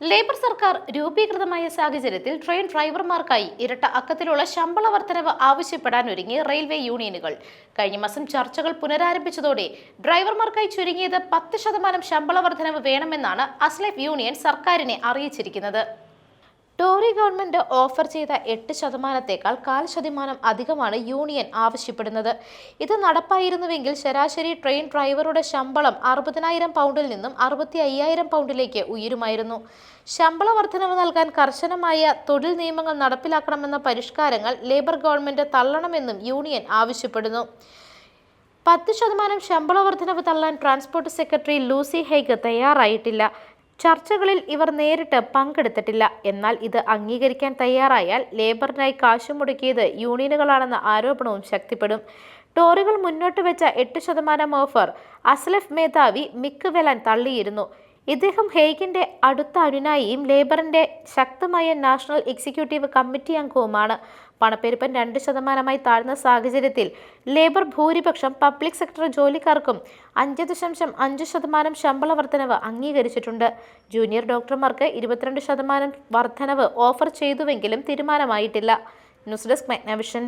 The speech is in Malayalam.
ലേബർ സർക്കാർ രൂപീകൃതമായ സാഹചര്യത്തിൽ ട്രെയിൻ ഡ്രൈവർമാർക്കായി ഇരട്ട അക്കത്തിലുള്ള ശമ്പള വർധനവ് ആവശ്യപ്പെടാൻ ഒരുങ്ങി റെയിൽവേ യൂണിയനുകൾ. കഴിഞ്ഞ മാസം ചർച്ചകൾ പുനരാരംഭിച്ചതോടെ ഡ്രൈവർമാർക്കായി ചുരുങ്ങിയത് പത്ത് ശതമാനം ശമ്പള വർധനവ് വേണമെന്നാണ് അസ്ലൈഫ് യൂണിയൻ സർക്കാരിനെ അറിയിച്ചിരിക്കുന്നത്. ടോറി ഗവൺമെന്റ് ഓഫർ ചെയ്ത എട്ട് ശതമാനത്തേക്കാൾ കാൽ ശതമാനം അധികമാണ് യൂണിയൻ ആവശ്യപ്പെടുന്നത്. ഇത് നടപ്പായിരുന്നുവെങ്കിൽ ശരാശരി ട്രെയിൻ ഡ്രൈവറുടെ ശമ്പളം അറുപതിനായിരം പൗണ്ടിൽ നിന്നും അറുപത്തി അയ്യായിരം പൗണ്ടിലേക്ക് ഉയരുമായിരുന്നു. ശമ്പള വർധനവ് നൽകാൻ കർശനമായ തൊഴിൽ നിയമങ്ങൾ നടപ്പിലാക്കണമെന്ന പരിഷ്കാരങ്ങൾ ലേബർ ഗവൺമെന്റ് തള്ളണമെന്നും യൂണിയൻ ആവശ്യപ്പെടുന്നു. പത്ത് ശതമാനം ശമ്പള വർധനവ് തള്ളാൻ ട്രാൻസ്പോർട്ട് സെക്രട്ടറി ലൂസി ഹെയ്ഗ് തയ്യാറായിട്ടില്ല. ചർച്ചകളിൽ ഇവർ നേരിട്ട് പങ്കെടുത്തിട്ടില്ല. എന്നാൽ ഇത് അംഗീകരിക്കാൻ തയ്യാറായാൽ ലേബറിനായി കാശു മുടക്കിയത് യൂണിയനുകളാണെന്ന ആരോപണവും ശക്തിപ്പെടും. ടോറികൾ മുന്നോട്ട് വെച്ച എട്ട് ശതമാനം ഓഫർ അസ്ലഫ് മേധാവി മിക്ക് വെലാൻ തള്ളിയിരുന്നു. ഇദ്ദേഹം ഹേഗിന്റെ അടുത്ത അനുനായിയും ലേബറിന്റെ ശക്തമായ നാഷണൽ എക്സിക്യൂട്ടീവ് കമ്മിറ്റി അംഗവുമാണ്. പണപ്പെരുപ്പം രണ്ട് ശതമാനമായി താഴ്ന്ന സാഹചര്യത്തിൽ ലേബർ ഭൂരിപക്ഷം പബ്ലിക് സെക്ടർ ജോലിക്കാർക്കും അഞ്ച് ദശാംശം അഞ്ച് ശതമാനം ശമ്പള വർധനവ് അംഗീകരിച്ചിട്ടുണ്ട്. ജൂനിയർ ഡോക്ടർമാർക്ക് ഇരുപത്തിരണ്ട് ശതമാനം വർധനവ് ഓഫർ ചെയ്തുവെങ്കിലും തീരുമാനമായിട്ടില്ല. News desk മെഗ്നവിഷൻ.